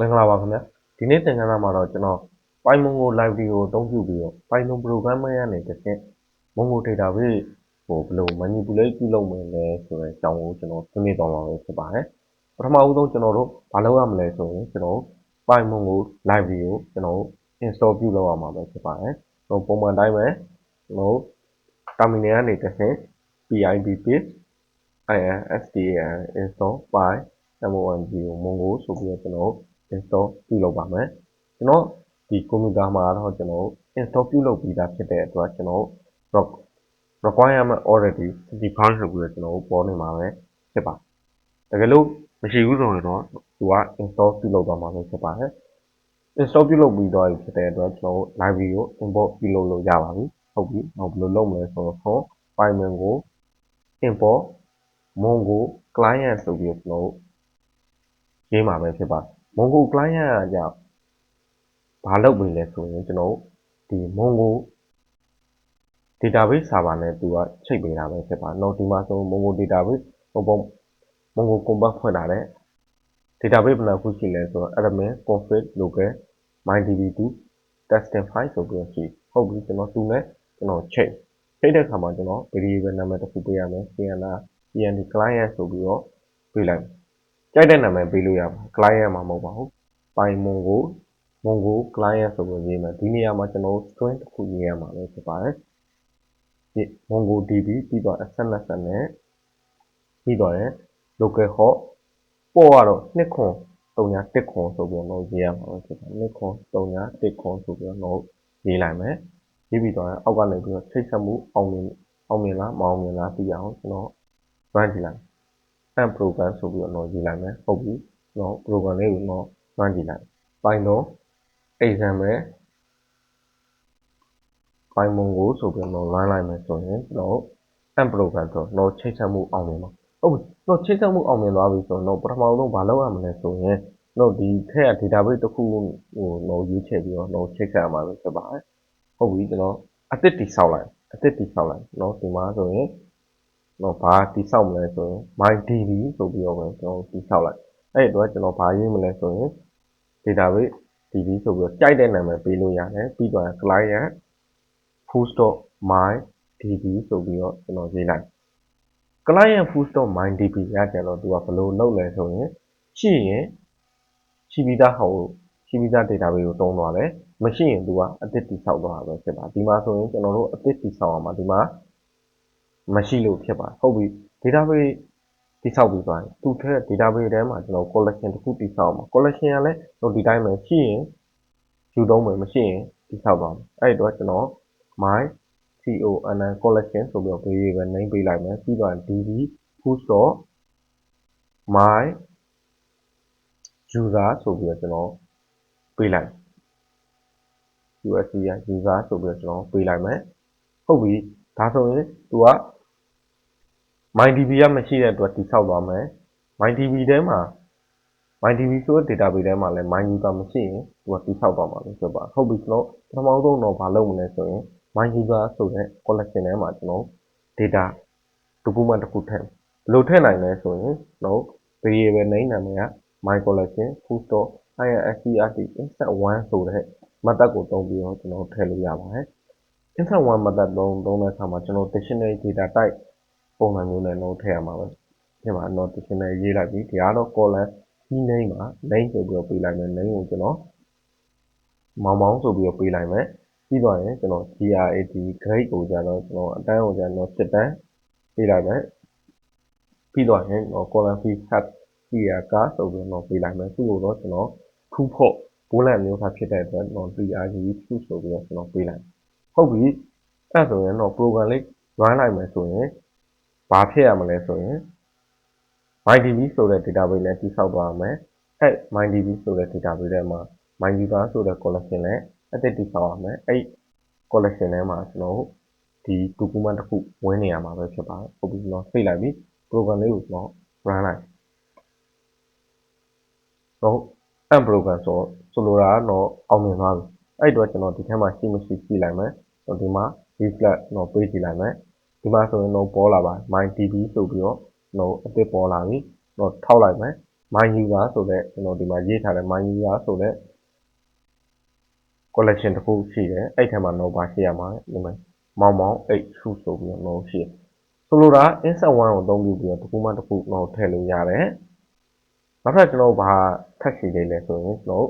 မင်္ဂလာပါခင်ဗျာဒီနေ့သင်ခန်းစာမှာတော့ကျွန်တော် PyMongo library ကိုအသုံးပြုပြီးတော့ Python programmer ကနေတစ်ဆင့် Mongo database ကိုဘယ်လို manipulate ပြုလုပ်မလဲဆိုတဲ့အကြောင်းကိုကျွန်တော်ဆွေးနွေးသွားမှာပဲဖြစ်ပါတယ်ပထမဦးဆုံးကျွန်တော်တို့ဘာလုပ်ရမလဲဆိုရင်ကျွန်တော် PyMongo library ကိုကျွန်တော် install ပြုလုပ်ရမှာပဲဖြစ်ပါတယ်ကျွန်တော်ပုံမှန်တိုင်းပဲကျွန်တော် terminal ကနေတစ်ဆင့် pip pip install install py mongo mongo ဆိုပြီးတော့ကျွန်တော် install ပြုလုပ်ပါမယ်ကျွန်တော်ဒီကွန်ပျူတာမှာတော့ကျွန်တော် install ပြုလုပ်ပြီးသားဖြစ်တဲ့အတွက်ကျွန်တော် requirement already defined ဆိုပြီးတော့ကျွန်တော်ပေါ်နေမှာပဲဖြစ်ပါတကယ်လို့မရှိဘူးဆိုရင်တော့သူက install ပြုလုပ်သွားမှာပဲဖြစ်ပါတယ် install ပြုလုပ်ပြီးတော့ဖြစ်တဲ့အတွက်ကျွန်တော် library ကို import ပြုလုပ်လို့ရပါပြီဟုတ်ပြီတော့ဘယ်လိုလုပ်မလဲဆိုတော့ python ကို import mongo client ဆိုပြီးတော့ကျွန်တော်ရေးမှာပဲဖြစ်ပါတယ် Mongo client ကကြောင့်ဘာလုပ်ပြီလဲဆိုရင်ကျွန်တော်ဒီ Mongo database server နဲ့သူကချိတ်ပေးတာပဲဖြစ်ပါတယ်။တော့ဒီမှာဆို Mongo database ဟိုပုံ Mongo combat ဖွင့်တာတဲ့ database ဘယ်နှခုရှိလဲဆိုတော့ admin config local mydb2 testing file ဆိုပြီးရှိဟုတ်ပြီကျွန်တော်သူနဲ့ကျွန်တော်ချိတ်ချိတ်တဲ့အခါမှာကျွန်တော် variable နာမည်တစ်ခုပေးရမယ် cnr pnd client ဆိုပြီးတော့ပေးလိုက် ကြိုက်တဲ့နာမည်ပေးလို့ရပါ client မှာမဟုတ်ပါဘူး pymongo mongo client ဆိုပြီးရေးမယ်ဒီနေရာမှာကျွန်တော် string တစ်ခုရေးရမှာပဲဖြစ်ပါတယ်ဒီ mongo db ပြီးတော့ sns နဲ့ပြီးတော့ရင် local host ပေါ်ကတော့နှစ်ခွန်3.1ခွန်ဆိုပြီးတော့ရေးရမှာပဲဖြစ်ပါတယ်နှစ်ခွန်3.1ခွန်ဆိုပြီးတော့ရေးလိုက်မယ်ရေးပြီးတော့အောက်ကနေပြီးတော့ချိတ်ဆက်မှုအောင်မြင်အောင်မြင်လားမအောင်မြင်လားသိအောင်ကျွန်တော် run ကြည့်လိုက် and program ဆိုပြီးတော့ရေးလိုက်မယ်ဟုတ်ပြီကျွန်တော် program လေးကိုတော့ run ကြည့်လိုက် python example python ကိုဆိုပြီးတော့ run လိုက်မယ်ဆိုရင်ကျွန်တော် and program ဆိုတော့ချိတ်ဆက်မှုအောင်မြင်ပါဟုတ်ပြီတော့ချိတ်ဆက်မှုအောင်မြင်သွားပြီဆိုတော့ပထမဆုံးဘာလုပ်ရမလဲဆိုရင်တော့ဒီထက်က database တစ်ခုဟိုတော့ရွေးချယ်ပြီးတော့ချိတ်ဆက်ရမှာပဲဖြစ်ပါတယ်ဟုတ်ပြီကျွန်တော်အသစ်တိဆောက်လိုက်အသစ်တိဆောက်လိုက်เนาะဒီမှာဆိုရင် တော့ဘာတိဆောက်မလဲဆိုရင် mydb ဆိုပြီးတော့ပဲကျွန်တော်တိဆောက်လိုက်အဲ့အတွက်ကျွန်တော်ဘာရေးမလဲဆိုရင် database db ဆိုပြီးတော့ကြိုက်တဲ့နာမည်ပေးလို့ရတယ်ပြီးတော့ client full.mydb ဆိုပြီးတော့ကျွန်တော်ရေးလိုက် client full.mydb ရကြတော့သူကဘယ်လိုလုပ်လဲဆိုရင်ရှိရင်ရှိပြီးသားဟိုရှိပြီးသား database ကိုတုံးသွားတယ်မရှိရင်သူကအသစ်တိဆောက်သွားတာပဲဖြစ်ပါဒီမှာဆိုရင်ကျွန်တော်တို့အသစ်တိဆောက်အောင်ပါဒီမှာ မရှိလို့ဖြစ်ပါဟုတ်ပြီ database တိဆောက်ပြီးသွားရင်သူထက် database ထဲမှာကျွန်တော် collection တစ်ခုတိဆောက်အောင် collection ကလည်းတော့ဒီတိုင်းပဲရှိရင်ယူသုံးမယ်မရှိရင်တိဆောက်သွားမယ်အဲ့ဒီတော့ကျွန်တော် my con collection ဆိုပြီးတော့ variable name ပေးလိုက်မယ်ပြီးတော့ db push. my user ဆိုပြီးတော့ကျွန်တော်ပေးလိုက် usc ရ user ဆိုပြီးတော့ကျွန်တော်ပေးလိုက်မယ်ဟုတ်ပြီဒါဆိုရင်သူက MyDB ကမရှိတဲ့အတွက်တိဆောက်သွားမယ် MyDB ထဲမှာ MyDB ဆိုတဲ့ database ထဲမှာလည်း MyUser မရှိရင်သူကတိဆောက်သွားမှာလို့ဆိုပါဟုတ်ပြီကျွန်တော်ပထမဆုံးတော့မလုပ်မလဲဆိုရင် MyUser ဆိုတဲ့ collection ထဲမှာကျွန်တော် data document တစ်ခုထည့်ဘယ်လိုထည့်နိုင်လဲဆိုရင်ကျွန်တော် variable name နာမည်က my collection full stop insert insert 1ဆိုတဲ့ method ကိုသုံးပြီးတော့ကျွန်တော်ထည့်လို့ရပါတယ် insert 1 method သုံးသုံးတဲ့အခါမှာကျွန်တော် dictionary data type ပုံစံမျိုးနဲ့လုံးထည့်ရမှာပဲဒီမှာ not dictionary ရေးလိုက်ပြီဒီကတော့ column key name မှာ name ဆိုပြီးတော့ပေးလိုက်မယ် name ကိုကျွန်တော်မောင်မောင်ဆိုပြီးတော့ပေးလိုက်မယ်ပြီးတော့ရင်ကျွန်တော် grad grade ကိုကျတော့ကျွန်တော်အတန်းကိုကျတော့စစ်တန်းပေးလိုက်မယ်ပြီးတော့ရင်ကျွန်တော် column fee hat clear car ဆိုပြီးတော့ပေးလိုက်မယ်သူ့ကိုတော့ကျွန်တော် true false ဘိုးလန့်မျိုးသားဖြစ်တဲ့အတွက်ကျွန်တော် trg true ဆိုပြီးတော့ကျွန်တော်ပေးလိုက်ဟုတ်ပြီအဲ့ဆိုရင်တော့ program လေး run လိုက်မယ်ဆိုရင် ဘာဖြစ်ရမလဲဆိုရင် MyDB ဆိုတဲ့ database နဲ့တိဆောက်သွားမယ်အဲ့ MyDB ဆိုတဲ့ database ထဲမှာ MyUser ဆိုတဲ့ collection နဲ့အသစ်တိဆောက်ရမယ်အဲ့ collection ထဲမှာကျွန်တော်ဒီ document တစ်ခုဝင်နေရမှာပဲဖြစ်ပါတယ်ဟုတ်ပြီကျွန်တော်ဖိတ်လိုက်ပြီ program လေးကိုကျွန်တော် run လိုက်တော့ end program ဆိုဆိုလိုတာကတော့အောင်မြင်သွားပြီအဲ့တော့ကျွန်တော်ဒီထဲမှာရှိမရှိကြည့်လိုက်မယ်ဒီမှာ reflect တော့ပေးကြည့်လိုက်မယ် ဒီမှာဆိုရင်တော့ပေါ်လာပါ my db ဆိုပြီးတော့တော့အသစ်ပေါ်လာပြီတော့ထောက်လိုက်မယ် my user ဆိုတဲ့ကျွန်တော်ဒီမှာရေးထားတဲ့ my user ဆိုတဲ့ collection တစ်ခုရှိတယ်အဲ့ထဲမှာတော့ပါရှိရမှာဒီမှာမောင်မောင်8 shoe ဆိုပြီးတော့ရှိတယ်ဆိုလိုတာ insert 1ကိုအသုံးပြုပြီးတော့တစ်ခုမှတစ်ခုတော့ထည့်လို့ရတယ်နောက်ထပ်ကျွန်တော်ဘာထပ်ရှိသေးလဲဆိုရင်ကျွန်တော်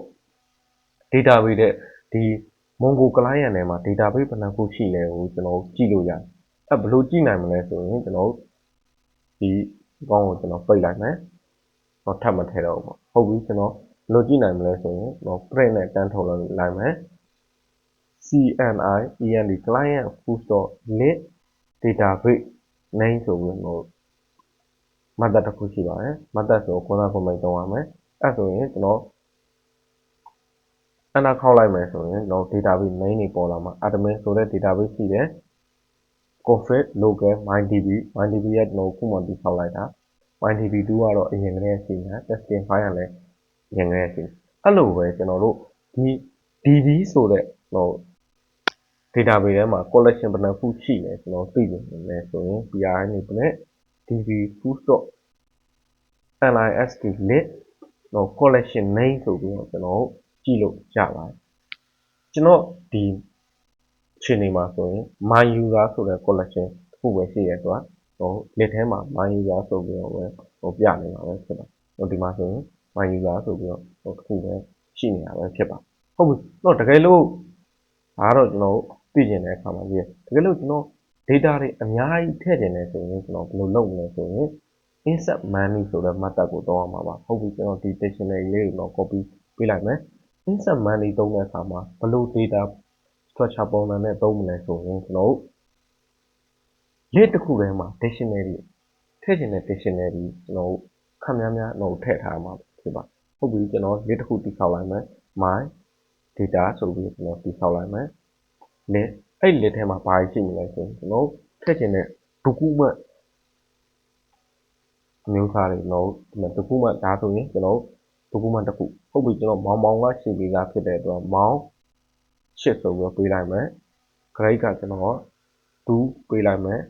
database တဲ့ဒီ Mongo client ထဲမှာ database ဘယ်နှခုရှိလဲကိုကျွန်တော်ကြည့်လို့ရတယ် အဲ့ဘယ်လိုကြည့်နိုင်မလဲဆိုရင်ကျွန်တော်ဒီအကောင့်ကိုကျွန်တော်ပိတ်လိုက်မယ်တော့ထပ်မထည့်တော့ဘူးဟုတ်ပြီကျွန်တော်ဘယ်လိုကြည့်နိုင်မလဲဆိုရင်တော့ print နဲ့တန်းထုတ်လိုက်မယ် CNI END client full list database name ဆိုပြီးတော့ method တစ်ခုရှိပါတယ် method ဆိုကိုယ်က comment သုံးရမယ်အဲ့ဆိုရင်ကျွန်တော်အနာခောက်လိုက်မယ်ဆိုရင်ကျွန်တော် database name တွေပေါ်လာမှာ admin ဆိုတဲ့ database ရှိတယ် config local mydb mydb ရဲ့ကျွန်တော်ခုမှတည်ဆောက်လိုက်တာ mydb2 ကတော့အရင်ကတည်းကရှိနေတာ testing file ကလည်းအရင်ကတည်းကရှိအဲ့လိုပဲကျွန်တော်တို့ဒီ db ဆိုတဲ့ဟို database ထဲမှာ collection ဘယ်နှခုရှိလဲကျွန်တော်သိချင်တယ်ဆိုရင် PRI နေနဲ့ db full list list တော့ collection name ဆိုပြီးတော့ကျွန်တော်ကြည့်လို့ရပါတယ်ကျွန်တော်ဒီအ ခြေအနေမှာဆိုရင် my user ဆိုတဲ့ collection တစ်ခုပဲရှိရတော့ဟို list ထဲမှာ my user ဆိုပြီးတော့ပဲဟိုပြနေမှာပဲဖြစ်ပါဟိုဒီမှာဆိုရင် my user ဆိုပြီးတော့ဟိုတစ်ခုပဲရှိနေတာပဲဖြစ်ပါဟုတ်ပြီတော့တကယ်လို့ဒါတော့ကျွန်တော်သိကျင်တဲ့အခါမှာကြီးတကယ်လို့ကျွန်တော် data တွေအများကြီးထည့်ကျင်တယ်ဆိုရင်ကျွန်တော်ဘယ်လိုလုပ်မလဲဆိုရင် insert money ဆိုတဲ့ method ကိုသုံးရမှာပါဟုတ်ပြီကျွန်တော်ဒီ dictionary လေးကိုတော့ copy ပေးလိုက်မယ် insert money သုံးတဲ့အခါမှာဘယ်လို data structure ပုံစံနဲ့သုံးမလဲဆိုရင်ကျွန်တော်တို့ list တစ်ခုထဲမှာ dictionary ထည့်ခြင်းတဲ့ dictionary ကျွန်တော်ခက်များများတော့ထည့်ထားမှာဖြစ်ပါဟုတ်ပြီကျွန်တော် list တစ်ခုတိဆောက်လိုက်မယ် my data ဆိုပြီးကျွန်တော်တိဆောက်လိုက်မယ် list အဲ့ list ထဲမှာဘာရှိမလဲဆိုရင်ကျွန်တော်ထည့်ခြင်းတဲ့ document မျိုးစားတွေတော့ဒီမှာ document ဒါဆိုရင်ကျွန်တော် document တစ်ခုဟုတ်ပြီကျွန်တော်မောင်မောင်ကရှိပြီးသားဖြစ်တဲ့အတွက်မောင် ရှစ်ဆိုပြီးပေးလိုက်မယ် grade ကကျွန်တော်2ပေးလိုက်မယ်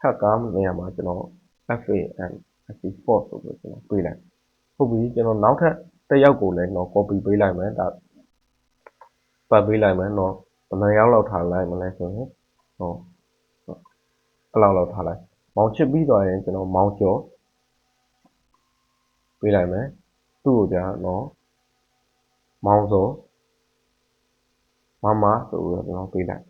ထပ်ကားနေရာမှာကျွန်တော် FAN FP4 ဆိုပြီးကျွန်တော်ပေးလိုက်ဟုတ်ပြီကျွန်တော်နောက်ထပ်တစ်ယောက်ကိုလည်းတော့ copy ပေးလိုက်မယ်ဒါပတ်ပေးလိုက်မယ်တော့ဘယ်နှယောက်လောက်ထားလိုက်မလဲဆိုရင်ဟောအဲ့လောက်လောက်ထားလိုက်မောင်ချစ်ပြီးသွားရင်ကျွန်တော်မောင်ကျော်ပေးလိုက်မယ်သူ့ကိုကြာတော့မောင်စော မမဆိုပြီးတော့ကျွန်တော်ပေးလိုက်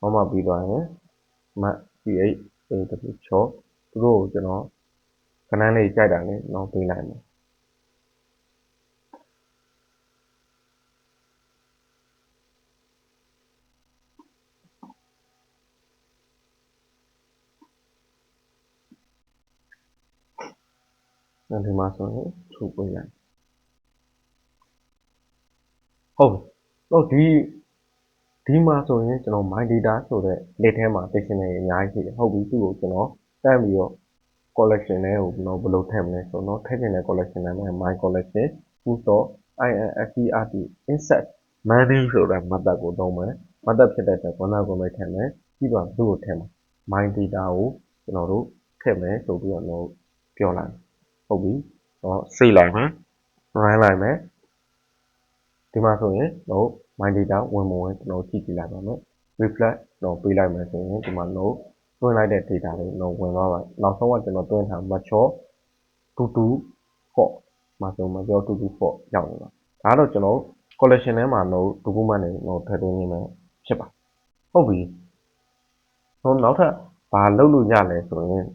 မမပြီးသွားရင်မ CH AW ချောသူတို့ကိုကျွန်တော်ခဏလေးကြိုက်တာလေးကျွန်တော်ပေးလိုက်မယ်ဒီမှာဆိုရင်ထုတ်ပေးလိုက် ဟုတ်တော့ဒီဒီမှာဆိုရင်ကျွန်တော် my data ဆိုတဲ့ list ထဲမှာ dictionary အများကြီးရှိတယ်ဟုတ်ပြီသူ့ကိုကျွန်တော်တန်းပြီးတော့ collection ထဲကိုကျွန်တော်ဘယ်လိုထည့်မလဲဆိုတော့ထည့်ချင်တဲ့ collection နာမည် my collection full insert insert money ဆိုတဲ့ method ကိုသုံးမယ် method ဖြစ်တဲ့အတွက် corner ကိုပဲထည့်မယ်ပြီးတော့သူ့ကိုထည့်မယ် my data ကိုကျွန်တော်တို့ထည့်မယ်ဆိုပြီးတော့ပြောလိုက်ဟုတ်ပြီတော့ save လိုက်မယ် run လိုက်မယ် ဒီမှာဆိုရင်တော့ my data ဝင်မဝင်ကျွန်တော်ကြည့်ကြည့်လိုက်ပါမယ် reflect တော့ပေးလိုက်မယ်ဆိုရင်ဒီမှာတော့တွင်းလိုက်တဲ့ data တွေတော့ဝင်သွားပါနောက်ဆုံးကကျွန်တော်တွင်းထား mature 22 4မှာဆို mature 22 4ရောက်နေတာဒါတော့ကျွန်တော် collection ထဲမှာတော့ document တွေတော့ထည့်သွင်းနေမှာဖြစ်ပါဟုတ်ပြီဟိုနောက်ထပ်ဘာလုပ်လို့ရလဲဆိုရင်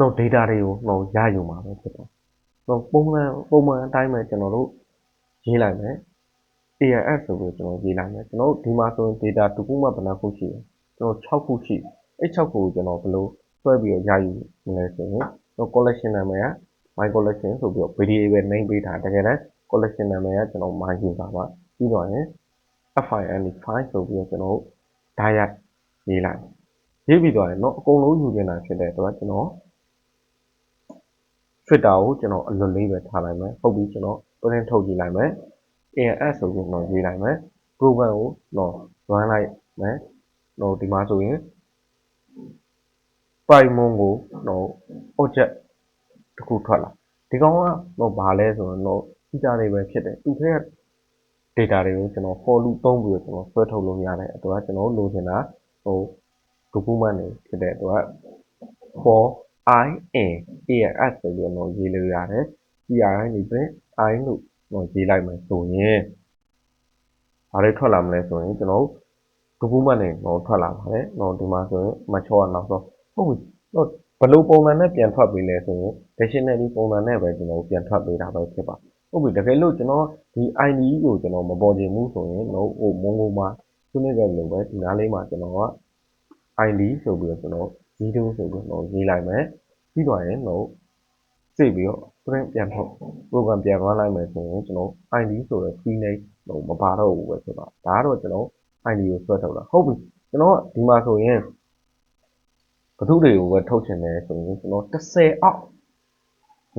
တော့ data တွေကိုတော့ရယူမှာပဲဖြစ်တယ်။တော့ပုံမှန်ပုံမှန်အတိုင်းပဲကျွန်တော်တို့ရေးလိုက်မယ်။ AIS ဆိုပြီးကျွန်တော်ရေးလိုက်မယ်။ကျွန်တော်ဒီမှာဆိုရင် data တစ်ခုမှဘယ်နှခုရှိလဲ။ကျွန်တော်6ခုရှိတယ်။အဲ6ခုကိုကျွန်တော်ဘယ်လိုဆွဲပြီးတော့ရယူမလဲဆိုရင်တော့ collection နာမည်က my collection ဆိုပြီးတော့ variable name ပေးထားတကယ်တမ်း collection နာမည်ကကျွန်တော် my user ပါ။ပြီးတော့ရင် file file ဆိုပြီးတော့ကျွန်တော် diet ရေးလိုက်။ရေးပြီးတော့ရင်တော့အကုန်လုံးယူနေတာဖြစ်တဲ့အတွက်ကျွန်တော် Twitter ကိုကျွန်တော်အလွတ်လေးပဲထားလိုက်မယ်ဟုတ်ပြီကျွန်တော် print ထုတ်ကြည့်လိုက်မယ် AS ဆိုပြီးတော့ရေးလိုက်မယ် program ကိုတော့ run လိုက်မယ်တော့ဒီမှာဆိုရင် Python ကိုတော့ object တစ်ခုထွက်လာဒီကောင်ကတော့ဘာလဲဆိုတော့ data တွေပဲဖြစ်တယ်သူထက်က data တွေကိုကျွန်တော် for loop သုံးပြီးတော့ကျွန်တော်ဆွဲထုတ်လို့ရတယ်အတွက်ကျွန်တော်လိုချင်တာဟို document တွေဖြစ်တဲ့အတွက် for i n as ဆိုပြီးတော့ရေးလို့ရတယ် CRI နေပြင် i လို့တော့ရေးလိုက်မယ်ဆိုရင်ဘာတွေထွက်လာမလဲဆိုရင်ကျွန်တော် document တွေတော့ထွက်လာပါတယ်တော့ဒီမှာဆိုရင် mature နောက်ဆုံးဟုတ်ပြီတော့ဘယ်လိုပုံစံနဲ့ပြန်ထွက်ပေးလဲဆိုရင် dictionary ပုံစံနဲ့ပဲကျွန်တော်ပြန်ထွက်ပေးတာပဲဖြစ်ပါဟုတ်ပြီတကယ်လို့ကျွန်တော်ဒီ ID ကိုကျွန်တော်မပေါ်ချင်ဘူးဆိုရင်တော့ဟိုမုံကုံမှာသူနေကြလို့ပဲဒီနားလေးမှာကျွန်တော်က ID ဆိုပြီးတော့ကျွန်တော် video ဆိုပြီးတော့ရေးလိုက်မယ်ပြီးတော့ရင်တော့စိတ်ပြီးတော့ print ပြန်ထုတ် program ပြန် run လိုက်မယ်ဆိုရင်ကျွန်တော် ID ဆိုတဲ့ key name ဟိုမပါတော့ဘူးပဲဖြစ်ပါဒါကတော့ကျွန်တော် ID ကိုဆွဲထုတ်တာဟုတ်ပြီကျွန်တော်ဒီမှာဆိုရင်ဘသူတွေကိုပဲထုတ်ချင်တယ်ဆိုရင်ကျွန်တော်30အောက်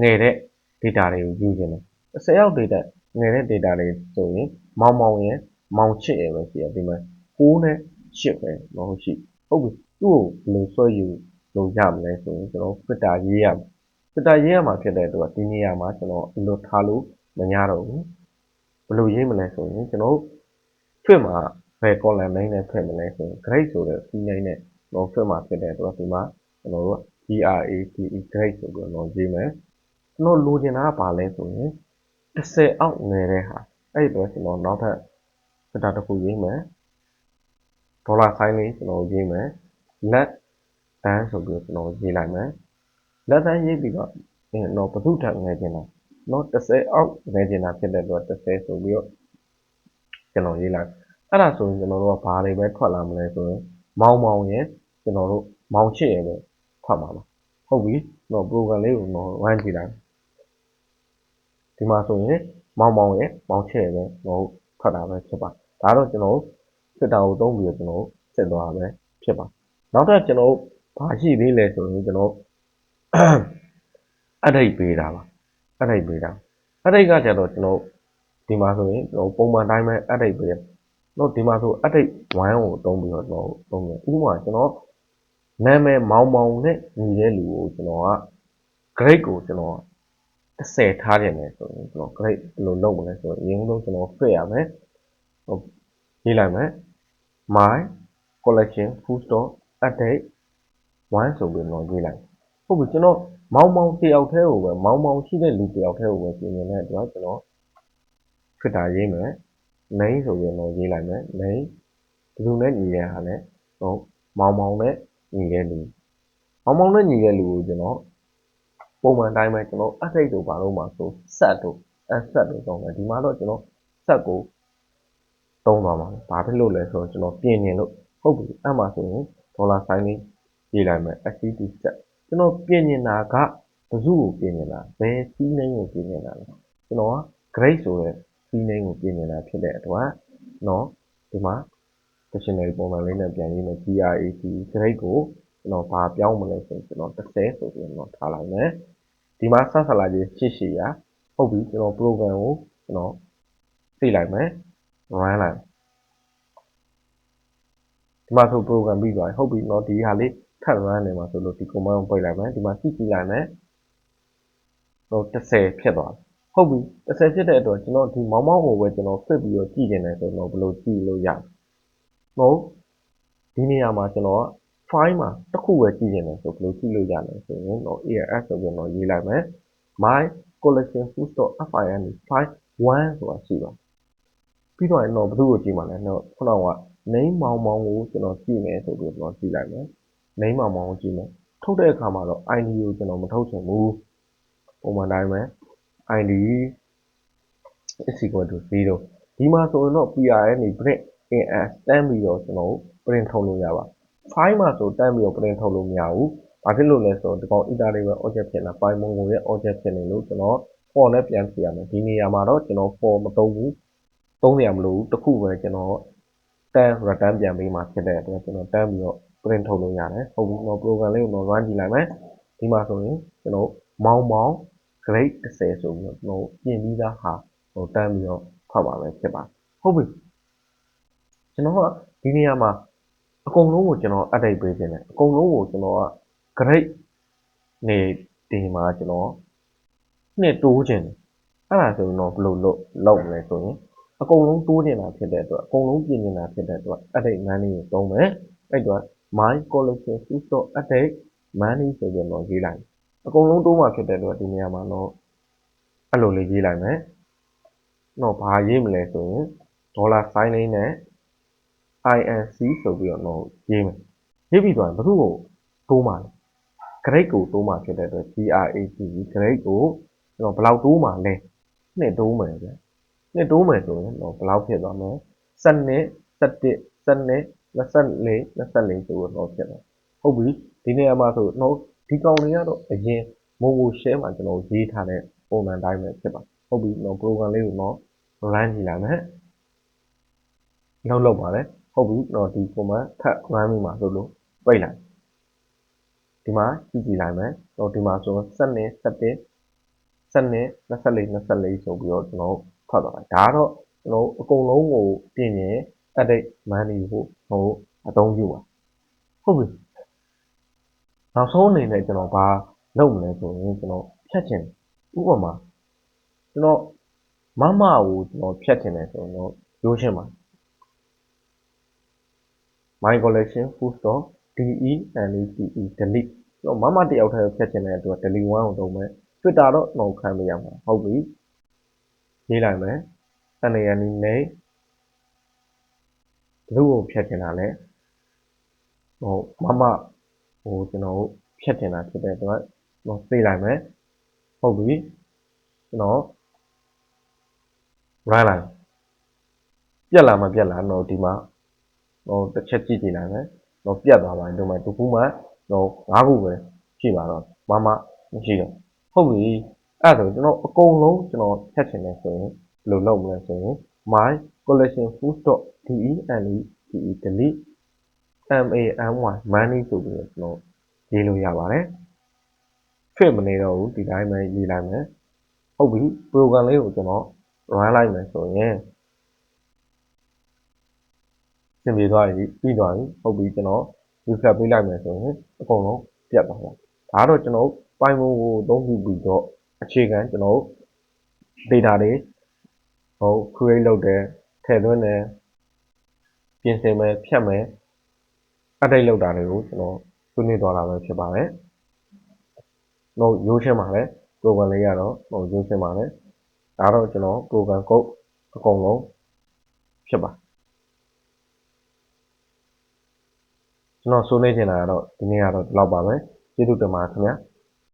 ငယ်တဲ့ data တွေကိုယူချင်တယ်30အောက် data ငယ်တဲ့ data တွေဆိုရင်မောင်မောင်ရဲ့မောင်ချစ်ရဲ့ပဲရှိတယ်ဒီမှာ6နဲ့8ပဲမဟုတ်ရှိဟုတ်ပြီ သူ့ကိုဘယ်လိုဆွဲယူလို့ရမလဲဆိုရင်ကျွန်တော် filter ရေးရမယ် filter ရေးရမှာဖြစ်တဲ့အတွက်ဒီနေရာမှာကျွန်တော်အလိုထားလို့မရတော့ဘူးဘယ်လိုရေးမလဲဆိုရင်ကျွန်တော် fit မှာဘယ် column name နဲ့ထည့်မလဲဆိုရင် grade ဆိုတဲ့ key name နဲ့တော့ fit မှာဖြစ်တဲ့အတွက်ဒီမှာကျွန်တော်တို့ grade grade ဆိုပြီးတော့ရေးမယ်ကျွန်တော်လိုချင်တာကဘာလဲဆိုရင်30အောက်နေတဲ့ဟာအဲ့ဒီတော့ကျွန်တော်နောက်ထပ် filter တစ်ခုရေးမယ်ဒေါ်လာ sign လေးကျွန်တော်ရေးမယ် let တန်းဆိုပြီးတော့ကျွန်တော်ရေးလိုက်မယ်လက်တန်းရေးပြီးတော့အဲတော့ဘုသူထက်ငယ်ကျင်တာတော့30အောက်ငယ်ကျင်တာဖြစ်တဲ့အတွက်30ဆိုပြီးတော့ကျွန်တော်ရေးလိုက်အဲ့ဒါဆိုရင်ကျွန်တော်တို့ကဘာတွေပဲထွက်လာမလဲဆိုရင်မောင်မောင်ရဲ့ကျွန်တော်တို့မောင်ချစ်ရဲ့ပဲထွက်မှာပါဟုတ်ပြီတော့ program လေးကိုတော့ run ကြည့်လိုက်ဒီမှာဆိုရင်မောင်မောင်ရဲ့မောင်ချစ်ရဲ့ပဲတော့ထွက်တာပဲဖြစ်ပါဒါတော့ကျွန်တော်စစ်တာကိုသုံးပြီးတော့ကျွန်တော်စစ်သွားတာပဲဖြစ်ပါ နောက်ထပ်ကျွန်တော်ဘာရှိသေးလဲဆိုရင်ကျွန်တော်အထိတ်ပေးတာပါအထိတ်ပေးတာအထိတ်ကကျတော့ကျွန်တော်ဒီမှာဆိုရင်ကျွန်တော်ပုံမှန်တိုင်းပဲအထိတ်ပေးတယ်တော့ဒီမှာဆိုအထိတ်ဝိုင်းကိုတုံးပြီးတော့ကျွန်တော်တုံးတယ်ဥပမာကျွန်တော်နာမည်မောင်မောင်နဲ့ညီတဲ့လူကိုကျွန်တော်က grade ကိုကျွန်တော်30ထားတယ်မယ်ဆိုရင်ကျွန်တော် grade ဘယ်လိုလုပ်မလဲဆိုရင်အရင်ဆုံးကျွန်တော်ဖွင့်ရမယ်ဟုတ်ရေးလိုက်မယ် my collection food store update 1ဆိုပြီးတော့ရေးလိုက်ဟုတ်ပြီကျွန်တော်မောင်မောင်တယောက်တည်းကိုပဲမောင်မောင်ရှိတဲ့လူတယောက်တည်းကိုပဲပြင်နေတဲ့အတွက်ကျွန်တော် Twitter ရေးမယ် name ဆိုပြီးတော့ရေးလိုက်မယ် name ဒီလူနဲ့ညီတဲ့ဟာနဲ့ဟိုမောင်မောင်နဲ့ညီတဲ့လူမောင်မောင်နဲ့ညီတဲ့လူကိုကျွန်တော်ပုံမှန်တိုင်းပဲကျွန်တော် update တို့ဘာလို့မှဆို set တို့ set တို့သုံးတယ်ဒီမှာတော့ကျွန်တော် set ကိုသုံးသွားမှာဘာဖြစ်လို့လဲဆိုတော့ကျွန်တော်ပြင်နေလို့ဟုတ်ပြီအဲ့မှာဆိုရင် ဒေါ်လာဆိုင်လေးရေးလိုက်မယ် activity step ကျွန်တော်ပြင်နေတာကဘစုကိုပြင်နေတာဘယ်စီးနှိမ်ကိုပြင်နေတာလဲကျွန်တော်က grade ဆိုတဲ့စီးနှိမ်ကိုပြင်နေတာဖြစ်တဲ့အတွက်နော်ဒီမှာ dictionary ပုံမှန်လေးနဲ့ပြန်ရေးမယ် GRAC grade ကိုကျွန်တော်ဘာပြောင်းမလဲဆိုရင်ကျွန်တော်30ဆိုပြီးတော့ထားလိုက်မယ်ဒီမှာဆက်ဆက်လာခြင်းရှိရှိရဟုတ်ပြီကျွန်တော် program ကိုကျွန်တော်သိလိုက်မယ် run လိုက် ဒီမှာဆို program ပြီးသွားပြီဟုတ်ပြီเนาะဒီဟာလေးထပ် run နေမှာဆိုလို့ဒီ command ကိုပိတ်လိုက်မယ်ဒီမှာကြည့်ကြည့်လိုက်မယ်ဟို30ဖြစ်သွားပြီဟုတ်ပြီ30ဖြစ်တဲ့အတွက်ကျွန်တော်ဒီမောင်းမောင်းကိုပဲကျွန်တော်ဖစ်ပြီးတော့ကြည့်နေတယ်ဆိုတော့ဘယ်လိုကြည့်လို့ရမဟုတ်ဒီနေရာမှာကျွန်တော်က file မှာတစ်ခုပဲကြည့်နေတယ်ဆိုဘယ်လိုကြည့်လို့ရလဲဆိုရင်တော့ ARS ဆိုပြီးတော့ရေးလိုက်မယ် my collection food store file file 1ဆိုတာရှိပါပြီးတော့တော့ဘယ်သူ့ကိုကြည့်မှာလဲတော့ခုနက name မောင်မောင်ကိုကျွန်တော်ကြည့်မယ်ဆိုပြီးတော့ကြည့်လိုက်မယ် name မောင်မောင်ကိုကြည့်မယ်ထုတ်တဲ့အခါမှာတော့ ID ကိုကျွန်တော်မထုတ်ချင်ဘူးပုံမှန်တိုင်းပဲ ID is equal to 0ဒီမှာဆိုရင်တော့ PRN နေ print in as တန်းပြီးတော့ကျွန်တော် print ထုတ်လို့ရပါ file မှာဆိုတန်းပြီးတော့ print ထုတ်လို့မရဘူးဘာဖြစ်လို့လဲဆိုတော့ဒီကောင် iterable object ဖြစ်နေတာ file မုံကိုရဲ့ object ဖြစ်နေလို့ကျွန်တော် for နဲ့ပြန်ဖြည့်ရမယ်ဒီနေရာမှာတော့ကျွန်တော် for မသုံးဘူးသုံးရမလို့တခုပဲကျွန်တော် တန်း return ပြန်ပေးမှာဖြစ်တဲ့အတွက်ကျွန်တော်တန်းပြီးတော့ print ထုတ်လို့ရတယ်ဟုတ်ပြီကျွန်တော် program လေးကိုတော့ run ကြည့်လိုက်မယ်ဒီမှာဆိုရင်ကျွန်တော်မောင်းမောင်း grade 30ဆိုပြီးတော့ကျွန်တော်ပြင်ပြီးသားဟာဟိုတန်းပြီးတော့ထွက်ပါပဲဖြစ်ပါဟုတ်ပြီကျွန်တော်ကဒီနေရာမှာအကုန်လုံးကိုကျွန်တော် update ပေးခြင်းတယ်အကုန်လုံးကိုကျွန်တော်က grade နေဒီမှာကျွန်တော်နှစ်တိုးခြင်းတယ်အဲ့ဒါဆိုရင်တော့ဘယ်လိုလုပ်လုပ်မလဲဆိုရင် အကုန်လုံးတိုးနေတာဖြစ်တဲ့အတွက်အကုန်လုံးပြင်နေတာဖြစ်တဲ့အတွက် update money ကိုသုံးမယ်အဲ့တော့ my collection full update money ဆိုပြီးတော့ရေးလိုက်အကုန်လုံးတိုးမှာဖြစ်တဲ့အတွက်ဒီနေရာမှာတော့အဲ့လိုလေးရေးလိုက်မယ်တော့ဘာရေးမလဲဆိုရင် dollar sign လေးနဲ့ INC ဆိုပြီးတော့တော့ရေးမယ်ရေးပြီးတော့ဘယ်သူ့ကိုတိုးမှာလဲ grade ကိုတိုးမှာဖြစ်တဲ့အတွက် GRAD grade ကိုကျွန်တော်ဘယ်လောက်တိုးမှာလဲနှစ်တိုးမယ်ဗျ နှစ်တိုးမယ်ဆိုရင်တော့ဘယ်လောက်ဖြစ်သွားမလဲ7နှစ်17 7 24 24ဆိုတော့ဖြစ်တယ်ဟုတ်ပြီဒီနေရာမှာဆိုတော့ဒီကောင်တွေကတော့အရင် Momo share မှာကျွန်တော်ရေးထားတဲ့ပုံစံတိုင်းပဲဖြစ်ပါဟုတ်ပြီတော့ program လေးကိုတော့ run ကြည့်လိုက်မယ်လောက်လောက်ပါလေဟုတ်ပြီတော့ဒီပုံမှန်ထပ် run မိမှာလို့လို့ပိတ်လိုက်ဒီမှာကြည့်ကြည့်လိုက်မယ်တော့ဒီမှာဆို7နဲ့7 7နဲ့24 24ဆိုပြီးတော့ကျွန်တော် ထွက်သွားတယ်ဒါကတော့ကျွန်တော်အကုန်လုံးကိုပြင်ရင် edit money ကိုဟိုအသုံးပြုပါဟုတ်ပြီနောက်ဆုံးအနေနဲ့ကျွန်တော်ဘာလုပ်မလဲဆိုရင်ကျွန်တော်ဖြတ်ချင်ဥပမာကျွန်တော်မမကိုကျွန်တော်ဖြတ်ချင်တယ်ဆိုရင်တော့ရိုးရှင်းပါ my collection full stop de delete delete ကျွန်တော်မမတယောက်တည်းဖြတ်ချင်တဲ့အတွက် delete 1ကိုသုံးမယ် Twitter တော့နှုတ်ခံမရမှာဟုတ်ပြီ ရေးလိုက်မယ်တန်ရန်နီနေဘလူးကိုဖြတ်ချင်တာလဲဟိုမမဟိုကျွန်တော်ဖြတ်ချင်တာဖြစ်တဲ့အတွက်ကျွန်တော်သိလိုက်မယ်ဟုတ်ပြီကျွန်တော် run လိုက်ပြက်လာမပြက်လာတော့ဒီမှာဟိုတစ်ချက်ကြည့်ကြည့်လိုက်မယ်တော့ပြတ်သွားပါတယ်ဒီမှာတခုမှတော့၅ခုပဲရှိပါတော့မမမရှိတော့ဟုတ်ပြီ အဲ့ဒါဆိုကျွန်တော်အကုန်လုံးကျွန်တော်ဖြတ်ချင်တယ်ဆိုရင်ဘယ်လိုလုပ်မလဲဆိုရင် my collection food.de and de delete MANY money ဆိုပြီးတော့ကျွန်တော်ရေးလို့ရပါတယ် fit မနေတော့ဘူးဒီတိုင်းပဲရေးလိုက်မယ်ဟုတ်ပြီ program လေးကိုကျွန်တော် run လိုက်မယ်ဆိုရင်စင်ပြေသွားပြီပြီးသွားပြီဟုတ်ပြီကျွန်တော် refresh ပေးလိုက်မယ်ဆိုရင်အကုန်လုံးပြတ်သွားပါဒါတော့ကျွန်တော်ပိုင်ပုံကိုအသုံးပြုပြီးတော့ အခြေခံကျွန်တော် data တွေဟို create လုပ်တယ်ထည့်သွင်းတယ်ပြင်ဆင်မယ်ဖြတ်မယ် update လုပ်တာတွေကိုကျွန်တော်ဆွေးနွေးသွားတာပဲဖြစ်ပါတယ်။တော့ရိုးရှင်းပါလေ program လေးရတော့ဟိုရိုးရှင်းပါလေ။ဒါတော့ကျွန်တော် program code အကုန်လုံးဖြစ်ပါကျွန်တော်ဆွေးနွေးချင်တာကတော့ဒီနေ့ကတော့ဒီလောက်ပါပဲကျေးဇူးတင်ပါတယ်ခင်ဗျာ။